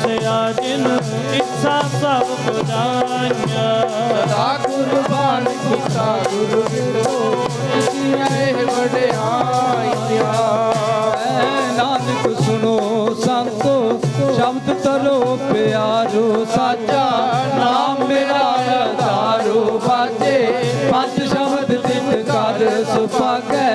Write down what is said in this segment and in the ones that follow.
ਵਸਿਆ ਜਿਨ ਇੱਛਾ ਸਭ ਪੁਜਾਈਆਂ ਸਦਾ ਕੁਰਬਾਨ ਕੀਤਾ ਗੁਰੂ ਬਿਰੋ ਇਹ ਵਡਿਆਈਆਂ। ਨਾਨਕ ਸੁਣੋ ਸੰਤੋ, ਸ਼ਬਦ ਤਰੋ ਪਿਆਰੋ, ਸਾਚਾ ਨਾਮ ਮੇਰਾ ਆਧਾਰੋ ਬਾਜੇ ਪੰਜ ਸ਼ਬਦ ਤਿੰਨ ਕਰ ਸੁਭਾਗੈ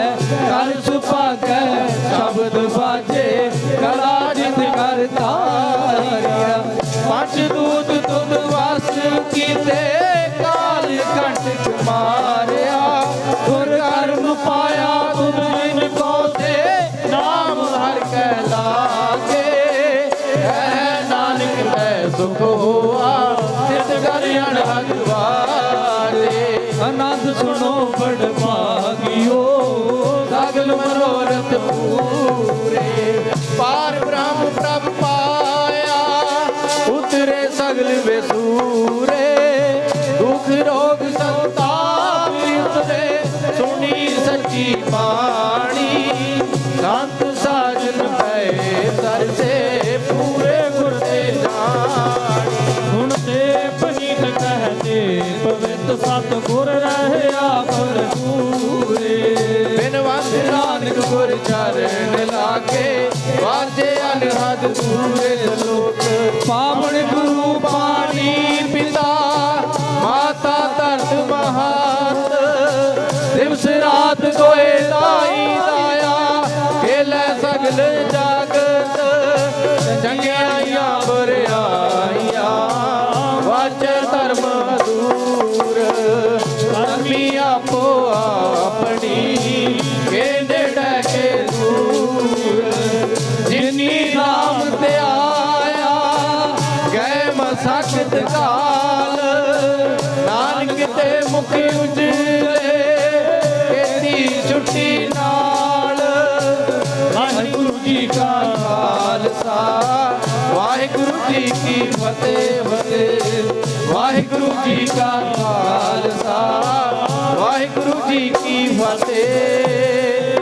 ਸੁਖ ਹੋਆ ਤਿਤ ਕਰ ਅਣਹਦ ਆਨੰਦ ਸੁਣੋ ਬੜ ਭਾਗਿਓ ਸਗਲ ਮਨੋਰਥ ਪੂਰੇ। ਪਾਰ ਬ੍ਰਹਮ ਪ੍ਰਭ ਪਾਇਆ, ਉਤਰੇ ਸਗਲ ਵਿਸੂਰੇ ਦੁਖ ਰੋਗ ਸੰਤਾਪ ਉਤਰੇ ਸੁਣੀ ਸੱਚੀ ਬਾਣੀ। ਸੰਤ ਪਵਿੱਤ ਸਤ ਗੁਰ ਰਹਿਆ ਭਰਪੂਰੇ। ਬਿਨ ਵੰਦ ਨਾਨਕ ਗੁਰ ਚਰਨ ਲਾਗੇ ਵਾਜੇ ਅਨਹਦ ਦੂਰੇ ਲੋਕ। ਪਾਵਨ ਗੁਰੂ ਪਾਣੀ ਪਿਤਾ ਮਾਤਾ ਧਰਤ ਮਹਾਤ ਦਿਵਸ ਰਾਤ ਦੋਏ ਦਾਈ ਦਾਇਆ ਖੇਲੇ ਸਗਲ ਮਸਕਤ ਕਾਲ। ਨਾਨਕ ਤੇ ਮੁਖ ਉਜਲੇ, ਕੀਤੀ ਛੁੱਟੀ ਨਾਲ। ਵਾਹਿਗੁਰੂ ਜੀ ਕਾ ਖਾਲਸਾ, ਵਾਹਿਗੁਰੂ ਜੀ ਕੀ ਫਤਿਹ ਫਤਿਹ। ਵਾਹਿਗੁਰੂ ਜੀ ਕਾ ਖਾਲਸਾ, ਵਾਹਿਗੁਰੂ ਜੀ ਕੀ ਫਤਿਹ।